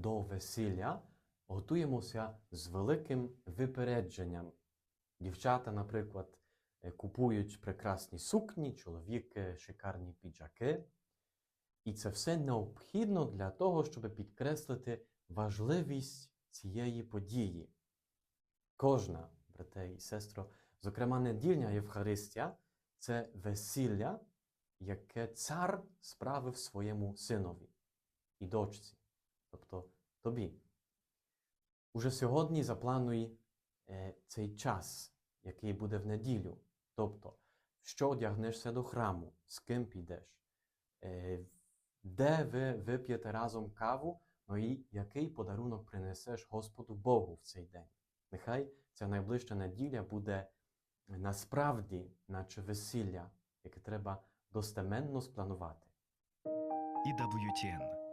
до весілля готуємося з великим випередженням. Дівчата, наприклад, е, купують прекрасні сукні, чоловіки шикарні піджаки. І це все необхідно для того, щоб підкреслити важливість цієї події. Кожна, брате і сестро, зокрема, недільня Євхаристія це весілля, яке цар справив своєму синові і дочці, тобто тобі. Уже сьогодні заплануй е, цей час, який буде в неділю. Тобто, що одягнешся до храму, з ким підеш, е, де ви вип'єте разом каву, ну і який подарунок принесеш Господу Богу в цей день. Нехай ця найближча неділя буде насправді, наче весілля, яке треба достеменно спланувати. EWTN